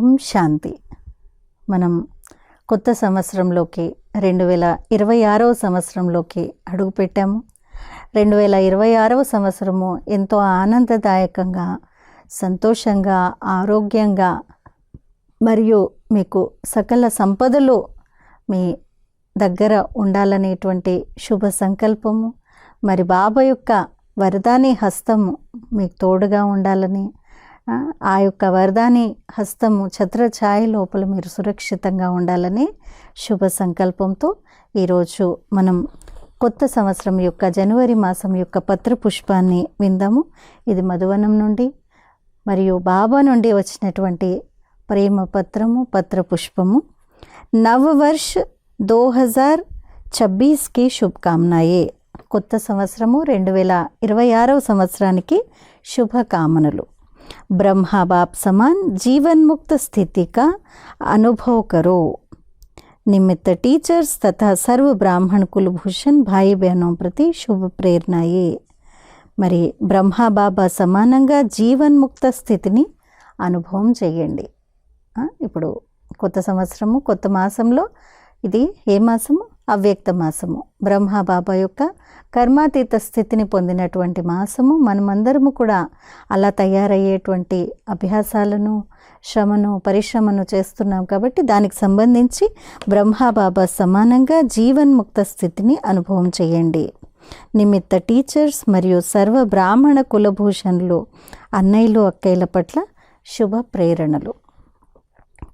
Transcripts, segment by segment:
ఓం శాంతి. మనం కొత్త సంవత్సరంలోకి రెండు వేల ఇరవై ఆరవ సంవత్సరంలోకి అడుగుపెట్టాము రెండు వేల ఇరవై ఆరవ సంవత్సరము ఎంతో ఆనందదాయకంగా సంతోషంగా ఆరోగ్యంగా మరియు మీకు సకల సంపదలు మీ దగ్గర ఉండాలనేటువంటి శుభ సంకల్పము. మరి బాబా యొక్క వరదాని హస్తము మీకు తోడుగా ఉండాలని ఆ, యొక్క వరదాని హస్తము ఛత్రఛాయ లోపల మీరు సురక్షితంగా ఉండాలని శుభ సంకల్పంతో ఈరోజు మనం కొత్త సంవత్సరం యొక్క జనవరి మాసం యొక్క పత్ర పుష్పాన్ని విందాము. ఇది మధువనం నుండి మరియు బాబా నుండి వచ్చినటువంటి ప్రేమ పత్రము పత్ర పుష్పము. నవవర్ష్ దో హజార్ ఛబ్బీస్కి శుభకామనాయే. కొత్త సంవత్సరము రెండు వేల ఇరవై ఆరవ సంవత్సరానికి శుభకామనలు. ब्रह्मा बाप समान जीवन मुक्त स्थिति का अनुभव करो निमित्त टीचर्स तथा सर्व ब्राह्मण कुलभूषण भाई बहनों प्रति शुभ ప్రేరణయే మరి బ్రహ్మా బాబా సమానంగా జీవన్ముక్త స్థితిని అనుభవం చేయండి ఆ, ఇప్పుడు కొత్త సంవత్సరము కొత్త మాసంలో ఇది ఏ మాసము అవ్యక్త మాసము బ్రహ్మా బాబా యొక్క కర్మాతీత స్థితిని పొందినటువంటి మాసము. మనమందరము కూడా అలా తయారయ్యేటువంటి అభ్యాసాలను శ్రమను పరిశ్రమను చేస్తున్నాం కాబట్టి దానికి సంబంధించి బ్రహ్మా బాబా సమానంగా జీవన్ముక్త స్థితిని అనుభవం చేయండి. నిమిత్త టీచర్స్ మరియు సర్వ బ్రాహ్మణ కులభూషణులు అన్నయ్యలు అక్కయ్యల పట్ల శుభ ప్రేరణలు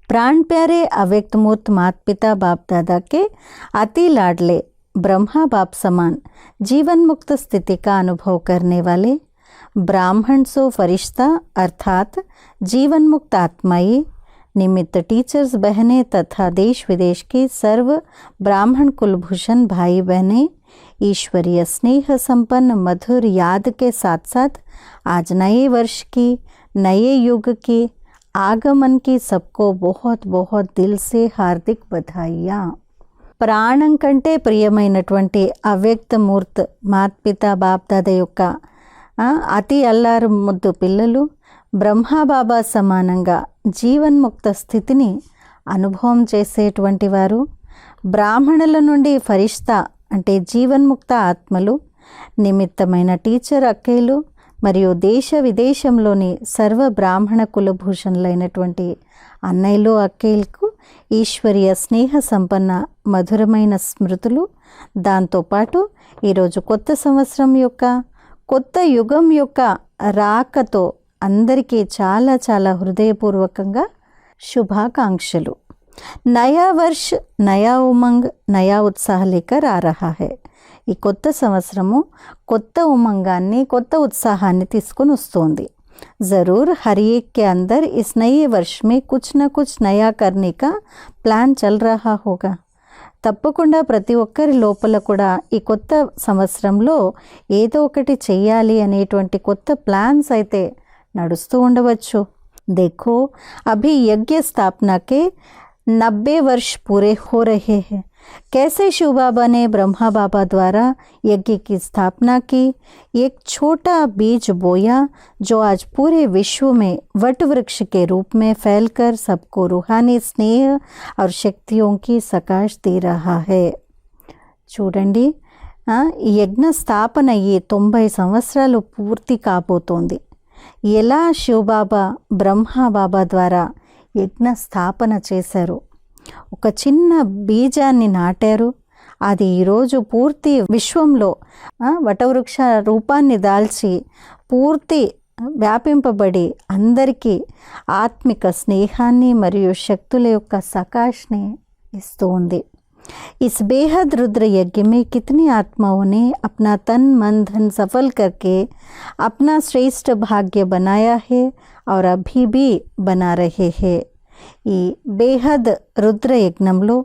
प्राण प्यारे अव्यक्त मूर्त माता पिता बाप दादा के अति लाडले, ब्रह्मा बाप समान जीवन मुक्त स्थिति का अनुभव करने वाले ब्राह्मण सो फरिश्ता, अर्थात जीवन मुक्त आत्माएँ निमित्त टीचर्स बहनें तथा देश विदेश के सर्व ब्राह्मण कुलभूषण भाई बहनें, ईश्वरीय स्नेह संपन्न, मधुर याद के साथ साथ आज नए वर्ष की, नए युग की आगमन की सबको बहुत बहुत दिल से हार्दिक बधाइयाँ ప్రాణం కంటే ప్రియమైనటువంటి అవ్యక్త మూర్త్ మాత్పిత బాప్దాద యొక్క ఆ, అతి అల్లారు ముద్దు పిల్లలు బ్రహ్మాబాబా సమానంగా జీవన్ముక్త స్థితిని అనుభవం చేసేటువంటి వారు బ్రాహ్మణుల నుండి ఫరిష్తా అంటే జీవన్ముక్త ఆత్మలు నిమిత్తమైన టీచర్ అక్కయ్యలు మరియు దేశ విదేశంలోని సర్వ బ్రాహ్మణ కులభూషణులైనటువంటి అన్నయ్యలు అక్కయ్యలకు ఈశ్వరీయ స్నేహ సంపన్న మధురమైన స్మృతులు. దాంతోపాటు ఈరోజు కొత్త సంవత్సరం యొక్క కొత్త యుగం యొక్క రాకతో అందరికీ చాలా చాలా హృదయపూర్వకంగా శుభాకాంక్షలు. నయా వర్ష్ నయా ఉమంగ్ నయా ఉత్సాహ లేకర్ ఆ రహా హై ఈ కొత్త సంవత్సరము కొత్త ఉమంగాన్ని కొత్త ఉత్సాహాన్ని తీసుకొని వస్తోంది ज़रूर हर एक के अंदर इस नए वर्ष में कुछ न कुछ नया करने का ప్లాన్ చల్ రహా హోగా తప్పకుండా ప్రతి ఒక్కరి లోపల కూడా ఈ కొత్త సంవత్సరంలో ఏదో ఒకటి చెయ్యాలి అనేటువంటి కొత్త ప్లాన్స్ అయితే నడుస్తూ ఉండవచ్చు देखो अभी यज्ञ स्थापना के नब्बे वर्ष पूरे हो रहे हैं कैसे शिव बाबा ने ब्रह्मा बाबा द्वारा यज्ञ की स्थापना की एक छोटा बीज बोया जो आज पूरे विश्व में वट वृक्ष के रूप में फैलकर सबको रूहानी स्नेह और शक्तियों की सकाश दे रहा है చూడండి ఆ, ఈ యజ్ఞ స్థాపన అయ్యి తొంభై సంవత్సరాలు పూర్తి కాబోతోంది ఎలా శివబాబా బ్రహ్మబాబా ద్వారా యజ్ఞ స్థాపన చేశారు ఒక చిన్న బీజాన్ని నాటారు అది ఈరోజు పూర్తి విశ్వంలో ఆ, వటవృక్ష రూపాన్ని దాల్చి పూర్తి వ్యాపింపబడి అందరికీ ఆత్మిక స్నేహాన్ని మరియు శక్తుల యొక్క సకాష్ని ఇస్తూ ఉంది इस बेहद रुद्र यज्ञ में कितनी आत्माओं ने अपना तन मन धन सफल करके अपना श्रेष्ठ भाग्य बनाया है और अभी भी बना रहे हैं ఈ బేహద్ రుద్ర యజ్ఞంలో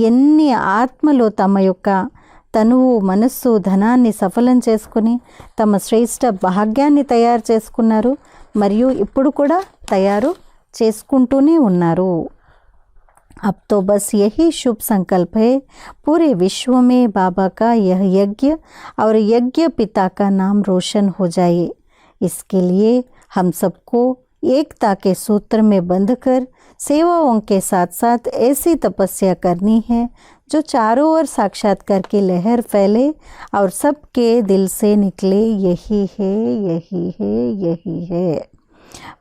ఎన్ని ఆత్మలు తమ యొక్క తనువు మనస్సు ధనాన్ని సఫలం చేసుకుని తమ శ్రేష్ఠ భాగ్యాన్ని తయారు చేసుకున్నారు మరియు ఇప్పుడు కూడా తయారు చేసుకుంటూనే ఉన్నారు अब तो बस यही शुभ संकल्प है पूरे विश्व में बाबा का यह यज्ञ और यज्ञ पिता का नाम रोशन हो जाए इसके लिए हम सबको एकता के सूत्र में बंधकर सेवाओं के साथ साथ ऐसी तपस्या करनी है जो चारों ओर साक्षात्कार की लहर फैले और सबके दिल से निकले यही है यही है यही है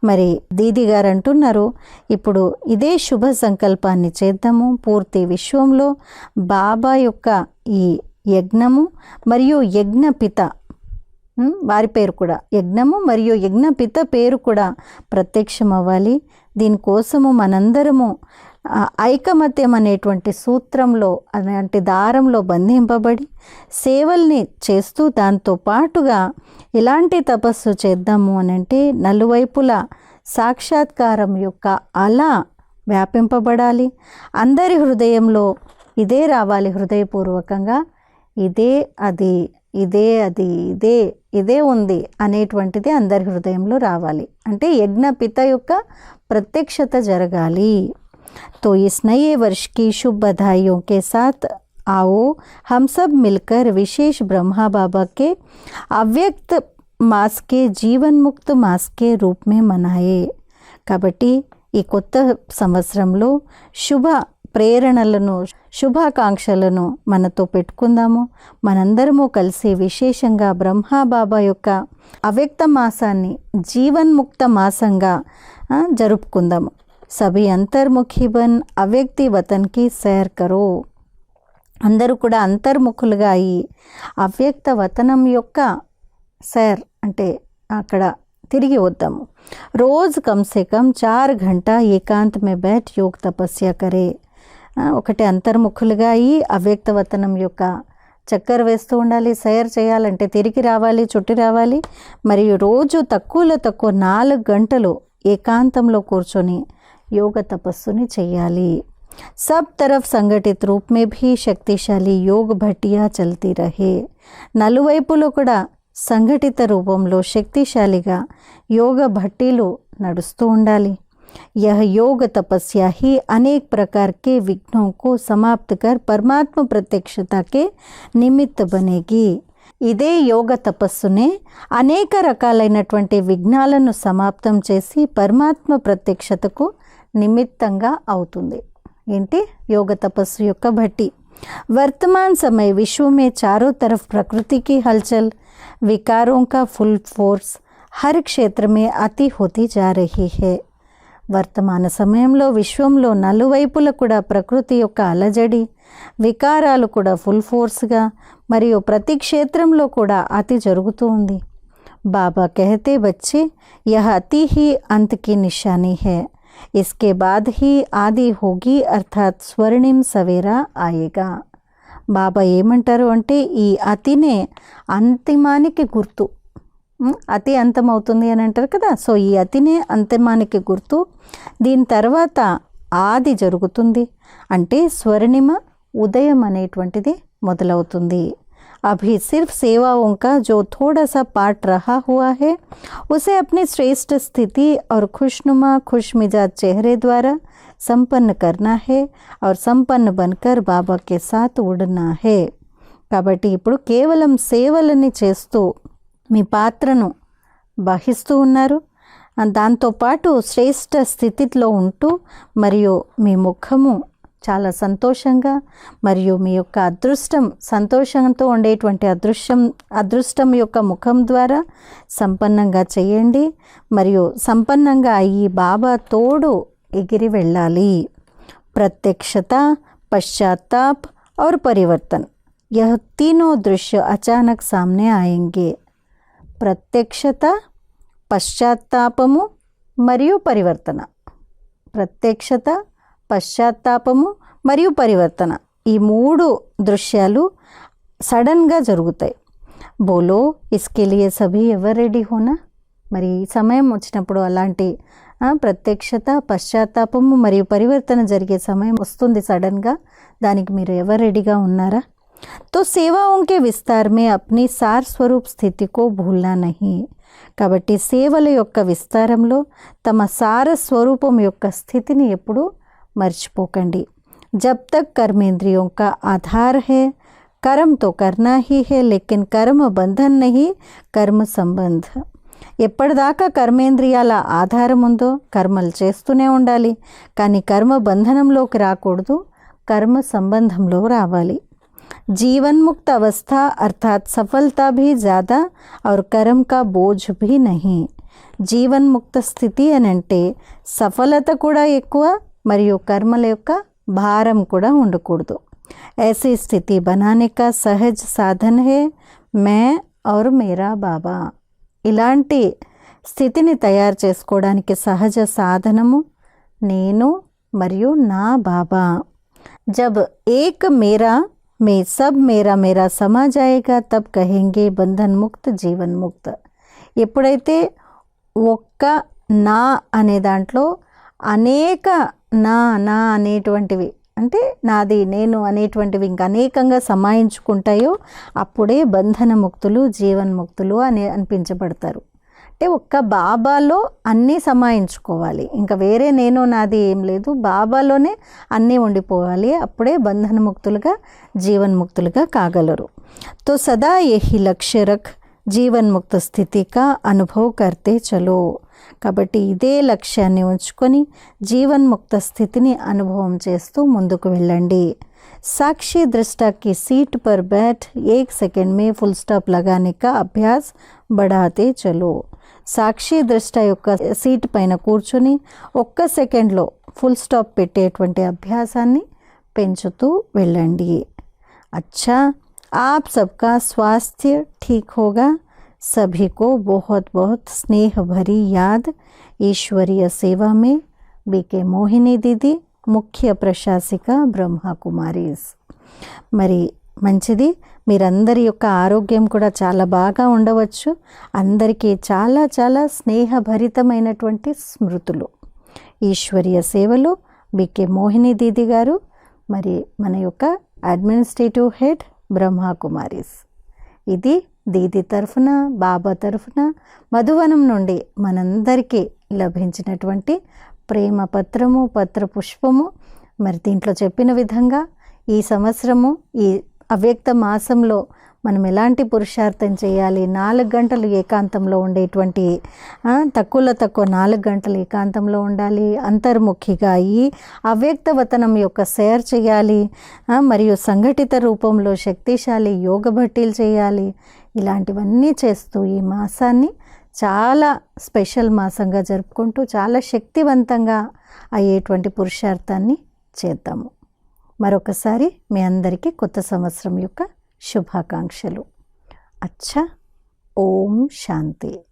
మరి దీది గారు అంటున్నారు ఇప్పుడు ఇదే శుభ సంకల్పాన్ని చేద్దాము పూర్తి విశ్వంలో బాబా యొక్క ఈ యజ్ఞము మరియు యజ్ఞపిత ఉమ్, వారి పేరు కూడా. యజ్ఞము మరియు యజ్ఞపిత పేరు కూడా ప్రత్యక్షం అవ్వాలి దీనికోసము మనందరము ఐకమత్యం అనేటువంటి సూత్రంలో అలాంటి దారంలో బంధింపబడి సేవల్ని చేస్తూ దాంతో పాటుగా ఎలాంటి తపస్సు చేద్దాము అనంటే నలువైపులా సాక్షాత్కారం యొక్క అల వ్యాపింపబడాలి. అందరి హృదయంలో ఇదే రావాలి హృదయపూర్వకంగా. ఇదే అది. ఇదే అది ఇదే ఇదే ఉంది అనేటువంటిది అందరి హృదయంలో రావాలి అంటే యజ్ఞపిత యొక్క ప్రత్యక్షత జరగాలి तो इस नए वर्ष की शुभ बधाइयों के साथ आओ हम सब मिलकर विशेष ब्रह्मा बाबा के अव्यक्त मास के जीवन मुक्त मास के रूप में मनाए కాబట్టి ఈ కొత్త సంవత్సరంలో శుభ ప్రేరణలను శుభాకాంక్షలను మనతో పెట్టుకుందాము. మనందరము కలిసి విశేషంగా బ్రహ్మా బాబా యొక్క అవ్యక్త మాసాన్ని జీవన్ముక్త మాసంగా జరుపుకుందాము. సభి అంతర్ముఖిబన్ అవ్యక్తి వతన్కి సేర్ కరో. అందరూ కూడా అంతర్ముఖులుగా అయ్యి అవ్యక్త వతనం యొక్క సైర్ అంటే అక్కడ తిరిగి వద్దాము. రోజు కమ్సే కమ్ చార్ గంట ఏకాంత్ మే బైట్ యోగ్ తపస్యా కరే. ఒకటి అంతర్ముఖులుగా అయ్యి అవ్యక్త వతనం యొక్క చక్కర వేస్తూ ఉండాలి సైర్ చేయాలంటే తిరిగి రావాలి చుట్టి రావాలి మరియు రోజు తక్కువలో తక్కువ నాలుగు గంటలు ఏకాంతంలో కూర్చొని యోగ తపస్సుని చేయాలి सब तरफ संगठित रूप में भी శక్తిశాలి యోగ భట్టియా చల్తీ రహే నలువైపులో కూడా సంఘటిత రూపంలో శక్తిశాలిగా యోగ భట్టీలు నడుస్తూ ఉండాలి यह योग तपस्या ही अनेक प्रकार के विघ्नों को समाप्त कर परमात्म प्रत्यक्षता के निमित्त बनेगी ఇదే యోగ తపస్సునే అనేక రకాలైనటువంటి విఘ్నాలను సమాప్తం చేసి పరమాత్మ ప్రత్యక్షతకు నిమిత్తంగా అవుతుంది ఏంటి యోగ తపస్సు యొక్క భట్టి वर्तमान समय विश्व में चारों तरफ प्रकृति की हलचल विकारों का फुल फोर्स हर क्षेत्र में अति होती जा रही है వర్తమాన సమయంలో విశ్వంలో నలువైపుల కూడా ప్రకృతి యొక్క అలజడి వికారాలు కూడా ఫుల్ ఫోర్స్గా మరియు ప్రతి క్షేత్రంలో కూడా అతి జరుగుతూ ఉంది. బాబా కహతే బచ్చే యహ అతి హీ అంతకి నిశానీ హే ఇస్కే బాద్ హీ ఆది హోగి అర్థాత్ స్వర్ణిం సవేరా ఆయేగా. బాబా ఏమంటారు అంటే ఈ అతినే అంతిమానికి గుర్తు. అతి అంతమవుతుంది అని అంటారు కదా సో ఈ అతినే అంతిమానికి గుర్తు దీని తర్వాత ఆది జరుగుతుంది అంటే స్వర్ణిమ ఉదయం అనేటువంటిది మొదలవుతుంది अभी सिर्फ सेवाओं का जो थोड़ा सा पार्ट रहा हुआ है उसे अपनी श्रेष्ठ स्थिति और खुशनुमा खुश मिजाज चेहरे द्वारा संपन्न करना है और संपन्न बनकर बाबा के साथ उड़ना है కాబట్టి ఇప్పుడు కేవలం సేవలని చేస్తూ మీ పాత్రను వహిస్తూ ఉన్నారు ఆ, దాంతోపాటు శ్రేష్ఠ స్థితిలో ఉంటూ మరియు మీ ముఖము చాలా సంతోషంగా మరియు మీ యొక్క అదృష్టం సంతోషంతో ఉండేటువంటి అదృష్టం అదృష్టం యొక్క ముఖం ద్వారా సంపన్నంగా చేయండి మరియు సంపన్నంగా అయ్యి బాబా తోడు ఎగిరి వెళ్ళాలి ప్రత్యక్షత పశ్చాత్తాప్ और परिवर्तन यह तीनों दृश्य अचानक सामने आएंगे ప్రత్యక్షత పశ్చాత్తాపము మరియు పరివర్తన. ప్రత్యక్షత పశ్చాత్తాపము మరియు పరివర్తన. ఈ మూడు దృశ్యాలు సడన్గా జరుగుతాయి. బోలో ఇస్కెలియే సభి ఎవరు రెడీ హోనా? మరి సమయం వచ్చినప్పుడు అలాంటి ప్రత్యక్షత పశ్చాత్తాపము మరియు పరివర్తన జరిగే సమయం వస్తుంది సడన్గా. దానికి మీరు ఎవరు రెడీగా ఉన్నారా? तो सेवाओं के विस्तार में अपनी సార్ స్వరూప్ స్థితికో భూల్నా నహి కాబట్టి సేవల యొక్క విస్తారంలో తమ సార స్వరూపం యొక్క స్థితిని ఎప్పుడూ మర్చిపోకండి జబ్ తక్ कर्मेंद्रियों का आधार है कर्म तो करना ही है लेकिन कर्म बंधन नहीं कर्म संबंध ఎప్పటిదాకా కర్మేంద్రియాల ఆధారం ఉందో కర్మలు చేస్తూనే ఉండాలి కానీ కర్మ బంధనంలోకి రాకూడదు కర్మ సంబంధంలో రావాలి जीवन मुक्त अवस्था अर्थात सफलता भी ज़्यादा और कर्म का बोझ भी नहीं జీవన్ ముక్త స్థితి అని అంటే సఫలత కూడా ఎక్కువ మరియు కర్మల యొక్క భారం కూడా ఉండకూడదు ऐसी स्थिति बनाने का सहज साधन है मैं और मेरा బాబా ఇలాంటి స్థితిని తయారు చేసుకోవడానికి సహజ సాధనము నేను మరియు నా బాబా జబ్ ఏక్ మేరా మే సబ్ మేరా మేరా समा जाएगा తబ్ కహెంగే బంధన్ ముక్త జీవన్ ముక్త ఎప్పుడైతే ఒక్క నా అనే దాంట్లో అనేక నా నా అనేటువంటివి అంటే నాది నేను అనేటువంటివి ఇంకా అనేకంగా సమాయించుకుంటాయో అప్పుడే బంధన ముక్తులు జీవన్ముక్తులు అని అనిపించబడతారు అంటే ఒక్క బాబాలో అన్నీ సమాయించుకోవాలి. ఇంకా వేరే నేను నాది ఏం లేదు. బాబాలోనే అన్నీ ఉండిపోవాలి. అప్పుడే బంధనముక్తులుగా జీవన్ముక్తులుగా కాగలరు. తో సదా యహి లక్ష్య రఖ్ జీవన్ముక్త స్థితిగా అనుభవ కర్తే చలో. కాబట్టి ఇదే లక్ష్యాన్ని ఉంచుకొని జీవన్ముక్త స్థితిని అనుభవం చేస్తూ ముందుకు వెళ్ళండి. साक्षी दृष्टा की सीट पर बैठ एक सेकंड में फुल स्टॉप लगाने का अभ्यास बढ़ाते चलो సాక్షి దృష్ట యొక్క సీట్ పైన కూర్చొని ఒక్క సెకండ్లో ఫుల్ స్టాప్ పెట్టేటువంటి అభ్యాసాన్ని పెంచుతూ వెళ్ళండి अच्छा आप सबका स्वास्थ्य ठीक होगा सभी को बहुत बहुत स्नेह भरी याद ईश्वरीय सेवा में बीके मोहिनी दीदी ముఖ్య ప్రశాసిక బ్రహ్మకుమారీస్ మరి మంచిది మీరందరి యొక్క ఆరోగ్యం కూడా చాలా బాగా ఉండవచ్చు. అందరికీ చాలా చాలా స్నేహభరితమైనటువంటి స్మృతులు. ఈశ్వరీయ సేవలు బికే మోహిని దీది గారు మరి మన యొక్క అడ్మినిస్ట్రేటివ్ హెడ్ బ్రహ్మకుమారీస్ ఇది దీది తరఫున బాబా తరఫున మధువనం నుండి మనందరికీ లభించినటువంటి ప్రేమ పత్రము పత్ర పుష్పము. మరి దీంట్లో చెప్పిన విధంగా ఈ సంవత్సరము ఈ అవ్యక్త మాసంలో మనం ఎలాంటి పురుషార్థం చేయాలి? నాలుగు గంటలు ఏకాంతంలో ఉండేటువంటి తక్కువలో తక్కువ నాలుగు గంటలు ఏకాంతంలో ఉండాలి. అంతర్ముఖిగా ఈ అవ్యక్త వతనం యొక్క సేర్ చేయాలి. మరియు సంఘటిత రూపంలో శక్తిశాలి యోగ భట్టీలు చేయాలి. ఇలాంటివన్నీ చేస్తూ ఈ మాసాన్ని చాలా స్పెషల్ మాసంగా జరుపుకుంటూ చాలా శక్తివంతంగా అయ్యేటువంటి పురుషార్థాన్ని చేద్దాము. మరొకసారి మీ అందరికీ కొత్త సంవత్సరం యొక్క శుభాకాంక్షలు. అచ్చా ఓం శాంతి.